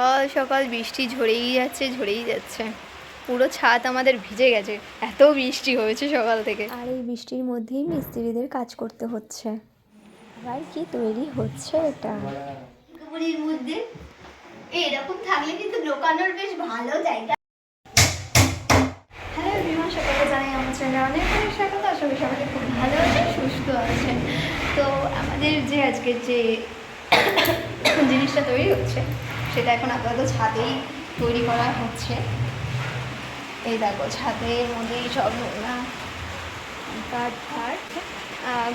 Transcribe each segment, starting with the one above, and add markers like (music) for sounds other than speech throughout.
সকাল সকাল বৃষ্টি ঝরেই যাচ্ছে ঝরেই যাচ্ছে। পুরো ছাদ আমাদের ভিজে গেছে। এত বৃষ্টি হয়েছে সকাল থেকে। আর এই বৃষ্টির মধ্যেই মিস্ত্রিদের কাজ করতে হচ্ছে। আবার কি তৈরি হচ্ছে এটা? পুরীর মধ্যে? এরকম থাকলে কিন্তু লোকানোর বেশ ভালো জায়গা। হ্যালো বিমা সকালে জানাই আমার চ্যানেলে অনেক অনেক স্বাগত। আশা করি সবাই খুব ভালো আছেন সুস্থ আছেন। তো আমাদের যে আজকের যে (coughs) জিনিসটা তৈরি হচ্ছে সেটা এখন আপাতত ছাদেই তৈরি করা হচ্ছে। এই দেখো, ছাদের মধ্যেই সব নোংরা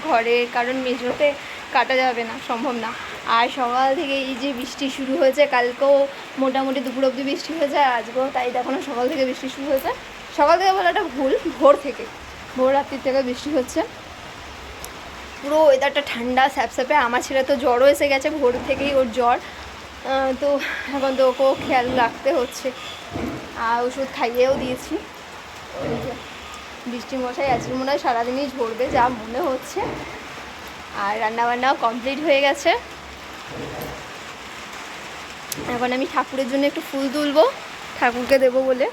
ঘরে কারণ মেঝোতে কাটা যাবে না, সম্ভব না। আর সকাল থেকে এই যে বৃষ্টি শুরু হয়েছে, কালকেও মোটামুটি দুপুর অবধি বৃষ্টি হয়েছে আজকেও তাই দেখো সকাল থেকে বৃষ্টি শুরু হয়েছে। সকাল থেকে বলাটা ভুল, ভোর থেকে, ভোর রাত্রির থেকে বৃষ্টি হচ্ছে। পুরো ওয়েদারটা ঠান্ডা, স্যাপস্যাপে, আমার ছেলে তো জ্বরও এসে গেছে, ভোর থেকেই ওর জ্বর। তো এখন তো ওকেও খেয়াল রাখতে হচ্ছে। আর ওষুধ খাইয়েও দিয়েছি। বৃষ্টি মশাই আজকে মনে হয় সারাদিনই ঝরবে, যা মনে হচ্ছে। আর রান্নাবান্নাও কমপ্লিট হয়ে গেছে। এখন আমি ঠাকুরের জন্য একটু ফুল তুলবো, ঠাকুরকে দেবো বলে।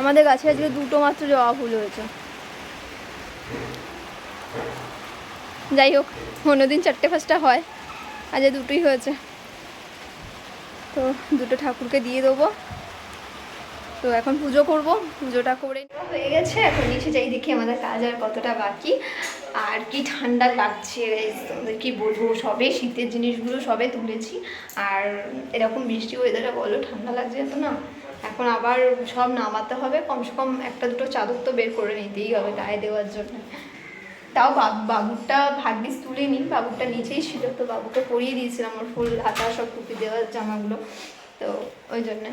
আমাদের গাছে আজকে দুটো মাত্র জবা ফুল হয়েছে। যাই হোক অন্যদিন চারটে পাঁচটা হয়। আজ দুটোই হয়েছে। তো দুটো ঠাকুরকে দিয়ে দেবো। তো এখন পুজো করব, পুজোটা করে হয়ে গেছে, এখন নিচে যাই দেখি আমাদের কাজ আর কতটা বাকি। আর কি ঠান্ডা লাগছে তোমাদের কি বলব? সবে শীতের জিনিসগুলো সবে তুলেছি। আর এরকম বৃষ্টি ওয়েদারে বলো, ঠান্ডা লাগছে তো না? এখন আবার সব নামাতে হবে। কমসে কম একটা দুটো চাদর তো বের করে নিতেই হবে, গায়ে দেওয়ার জন্য। তাও বাবু বাবুরটা ভাগ্যিস তুলিনি বাবুরটা নিচেই ছিল তো বাবুকে পরিয়ে দিয়েছিলাম আমার ফুল হাতা সব টুপি দেওয়া জামাগুলো। তো ওই জন্য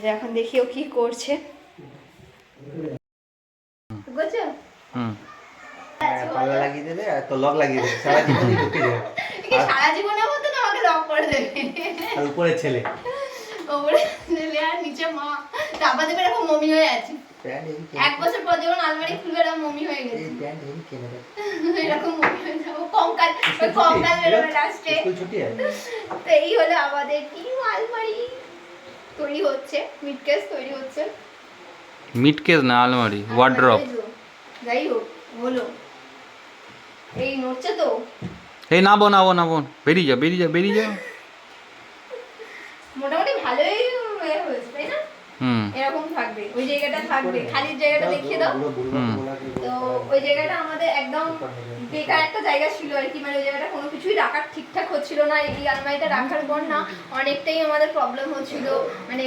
যে এখন দেখি ও কি করছে। (laughs) আর উপরে (laughs) ছেলে। আর নিচে মা। চাপা দেবে এরকম মমি হয়ে আছে। প্যান্ট হেভি এক বছর পর যখন আলমারি খুলবে এরকম মমি হয়ে গেছে। এই প্যান্ট হেভি কেনে দেবে এরকম মমি হয়ে যাব কঙ্কাল ওই কঙ্কাল বেরোবে লাস্টে স্কুল ছুটি আছে তো এই হলো আমাদের নিউ আলমারি তৈরি হচ্ছে মিটকেস তৈরি হচ্ছে। মিড না আলমারি ওয়ার্ড্রপ যাই হোক হলো। এই নড়ছে তো? এই না বোন না বোন না বোন বেরিয়ে যা বেরিয়ে যা বেরিয়ে যা। মোটামুটি ভালোই হয়েছে তাই না? এরকম থাকবে। ওই জায়গাটা থাকবে। খালির জায়গাটা দেখিয়ে দাও। তো ওই জায়গাটা আমাদের একদম বেকার একটা জায়গা ছিল আর কি। মানে ওই জায়গাটা কোনো কিছুই রাখার ঠিকঠাক হচ্ছিল না। এই আলমারিটা রাখার পর না অনেকটাই আমাদের প্রবলেম হচ্ছিল। মানে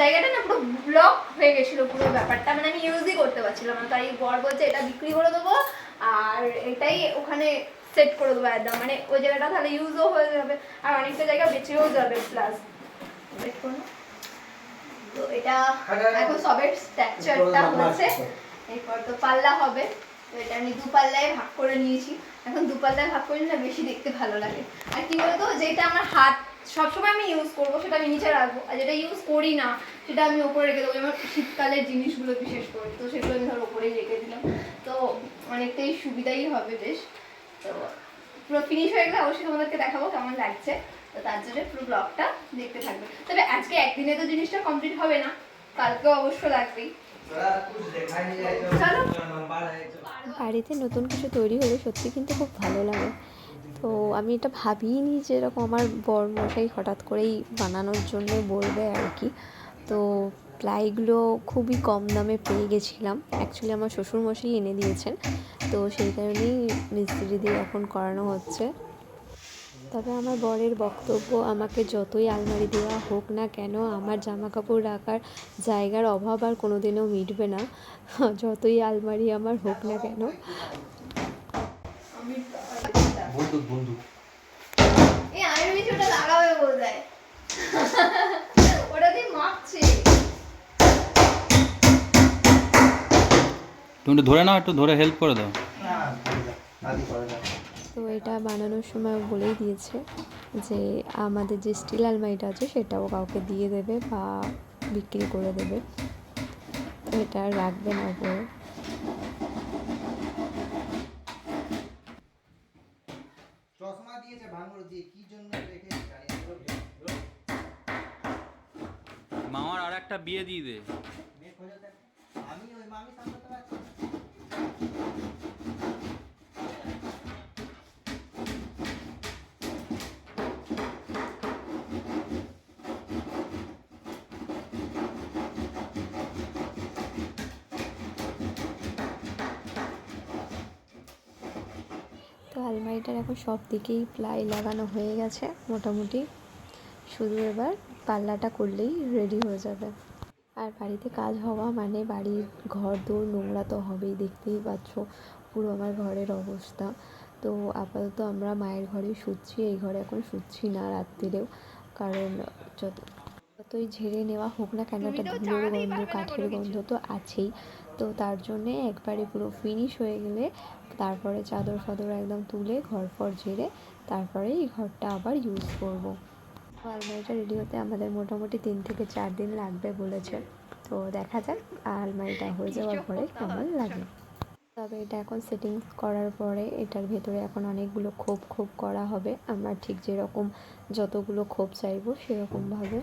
জায়গাটা না পুরো ব্লক হয়ে গেছিল পুরো ব্যাপারটা। মানে আমি ইউজই করতে পারছিলাম না। তাই বর বলছে এটা বিক্রি করে দেবো আর এটাই ওখানে সেট করে দেবো একদম। মানে ওই জায়গাটা তাহলে ইউজও হয়ে যাবে। আর অনেকটা জায়গা বেঁচেও যাবে প্লাস তো এটা এখন সবে স্ট্রাকচারটা হচ্ছে। এরপর তো পাল্লা হবে। তো এটা আমি দু পাল্লায় ভাগ করে নিয়েছি। এখন দু পাল্লায় ভাগ করে নিলে বেশি দেখতে ভালো লাগে। আর কি বলতো যেটা আমার হাত সবসময় আমি ইউজ করব সেটা আমি নিচে রাখব। আর যেটা ইউজ করি না সেটা আমি ওপরে রেখে দেবো। যেমন শীতকালের জিনিসগুলো বিশেষ করে তো সেগুলো আমি ধর ওপরেই রেখে দিলাম। তো অনেকটাই সুবিধাই হবে বেশ। তো পুরো ফিনিশ হয়ে গেলে অবশ্যই তোমাদেরকে দেখাবো কেমন লাগছে। তো তার জন্য পুরো ব্লগটা দেখতে থাকবে। তবে আজকে একদিনে তো জিনিসটা কমপ্লিট হবে না। কালকেও অবশ্য লাগবেই। বাড়িতে নতুন কিছু তৈরি হলে সত্যি কিন্তু খুব ভালো লাগে। তো আমি এটা ভাবিনি যে এরকম আমার বর মশাই হঠাৎ করেই বানানোর জন্য বলবে আর কি। তো প্লাইগুলো খুবই কম দামে পেয়ে গেছিলাম। অ্যাকচুয়ালি আমার শ্বশুরমশাই এনে দিয়েছেন। তো সেই কারণেই মিস্ত্রি দিয়ে এখন করানো হচ্ছে। তবে আমার বরের বক্তব্য আমাকে যতই আলমারি দেওয়া হোক না কেন আমার জামা কাপড় রাখার জায়গার অভাব আর কোনো দিনও মিটবে না। যতই আলমারি আমার হোক না কেন। তুমি ধরে নাও একটু ধরে হেল্প করে দাও। না আলমারিটা বানানোর সময় বলেই দিয়েছে যে আমাদের যে স্টিল আলমারিটা আছে সেটাও কাউকে দিয়ে দেবে বা বিক্রি করে দেবে। এটা রাখবে না ওপরে। মামার আর একটা বিয়ে দিয়ে দে। আমি ওই মামি সামলাতে পারছি আলমারিটার এখন সব দিকেই প্লাই লাগানো হয়ে গেছে মোটামুটি। শুধু এবার পাল্লাটা করলেই রেডি হয়ে যাবে। আর বাড়িতে কাজ হওয়া মানে বাড়ির ঘর দৌড় নোংরা তো হবেই, দেখতেই পাচ্ছ পুরো আমার ঘরের অবস্থা। তো আপাতত আমরা মায়ের ঘরে শুচ্ছি, এই ঘরে এখন শুচ্ছি না রাত্রিরেও। কারণ যত যতই ঝেড়ে নেওয়া হোক না কেন একটা ধুলোর গন্ধ কাঠের গন্ধ তো আছেই। তো তার জন্যে একবারে পুরো ফিনিশ হয়ে গেলে তারপরে চাদর ফাদর একদম তুলে ঘর ফর ঝেড়ে তারপরে এই ঘরটা আবার ইউজ করব। তো আলমারিটা রেডি হতে আমাদের মোটামুটি তিন থেকে চার দিন লাগবে বলেছে। তো দেখা যাক আলমারিটা হয়ে যাওয়ার পরে কেমন লাগে। তবে এটা এখন সেটিংস করার পরে এটার ভেতরে এখন অনেকগুলো খোপ খোপ করা হবে। আমরা ঠিক যেরকম যতগুলো খোপ চাইব সেরকমভাবে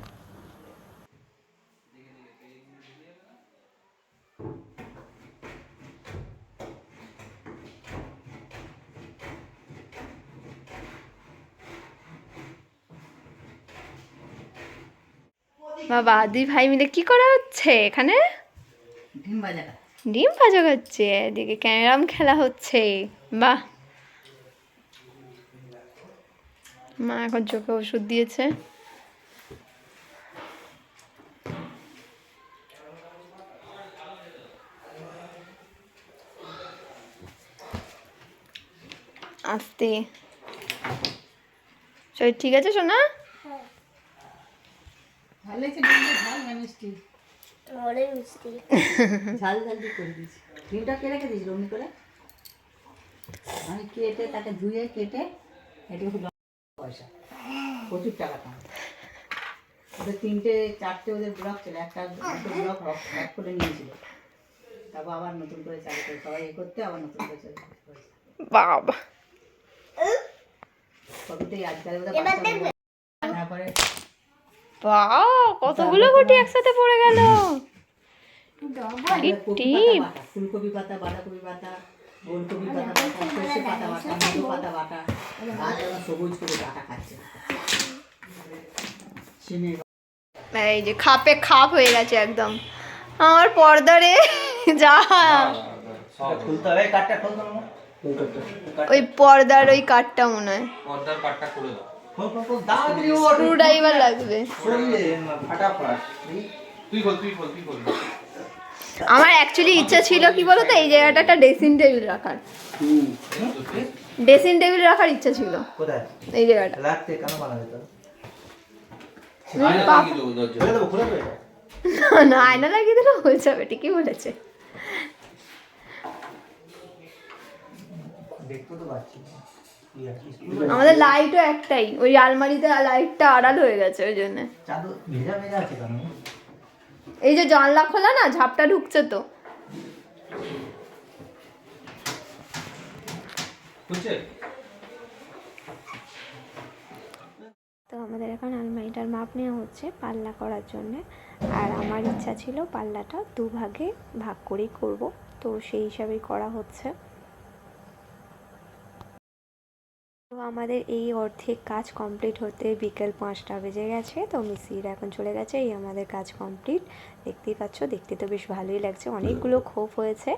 বাবা দুই ভাই মিলে কি করা হচ্ছে এখানে? ডিম ভাজা। ডিম ভাজা হচ্ছে এদিকে ক্যারাম খেলা হচ্ছে। বাহ। মা এখন চোখে ওষুধ দিয়েছে। আস্তে। শরীর ঠিক আছে সোনা? ভালো লাগছে ডিমটা ঝাল না মিষ্টি। ঝাল ঝাল দিয়ে করে দিয়েছি। ডিমটা কে রেখে দিয়েছিল অমনি করে? আমি কেটে তাকে ধুয়ে কেটে লঙ্কা পয়সা। প্রচুর টাকা পান ওদের তিনটে চারটে ওদের ব্লক ছিল। একটা ব্লক করে নিয়েছিল। তারপর আবার নতুন করে চালু করে সবাই এ করতে আবার নতুন করে চালু বাবা। সবটাই আজকাল বোধহয় বাচ্চা বলে। তারপরে বাহ কতগুলো গুটি একসাথে পড়ে গেল। টিপ। ফুলকপি পাতা বাঁধাকপি পাতা ওলকপি পাতা সর্ষে পাতা বাটা মধু পাতা। বাটা গাছ সবুজ করে ডাটা খাচ্ছে। এই যে খাপে খাপ হয়ে গেছে একদম। আমার পর্দারে যা? ওই পর্দার ওই কাঠটা মনে হয়। পর্দার কাঠটা খুলে দাও। লাগবে। তুই তুই তুই আমার অ্যাকচুয়ালি ইচ্ছা ছিল কি বলতো এই জায়গাটা একটা ড্রেসিং টেবিল রাখার। ড্রেসিং টেবিল রাখার ইচ্ছা ছিল। কোথায়? এই জায়গাটা। লাগতে কেন বানাবে তো না আয়না লাগিয়ে দিলে হয়ে যাবে ঠিকই বলেছে। দেখতে তো পাচ্ছি। আমাদের লাইটও একটাই। ওই আলমারিতে লাইটটা আড়াল হয়ে গেছে ওই জন্য। এই যে জানলা খোলা না ঝাপটা ঢুকছে তো। তো আমাদের এখন আলমারিটার মাপ নেওয়া হচ্ছে পাল্লা করার জন্যে। আর আমার ইচ্ছা ছিল পাল্লাটা দুভাগে ভাগ করেই করব। তো সেই হিসাবেই করা হচ্ছে তো আমাদের এই অর্ধেক কাজ কমপ্লিট হতে বিকেল পাঁচটা বেজে গেছে, তো মিসির এখন চলে গেছে, এই আমাদের কাজ কমপ্লিট দেখতেই পাচ্ছ, দেখতে তো বেশ ভালোই লাগছে, অনেকগুলো খোপ হয়েছে।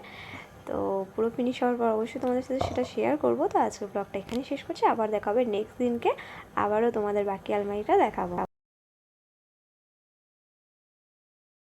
তো পুরো ফিনিশ হওয়ার পর অবশ্যই তোমাদের সাথে সেটা শেয়ার করব। তো আজকে ব্লগটা এখানে শেষ করছি, আবার দেখাবে নেক্সট দিনকে, আবারও তোমাদের বাকি আলমারিটা দেখাবো।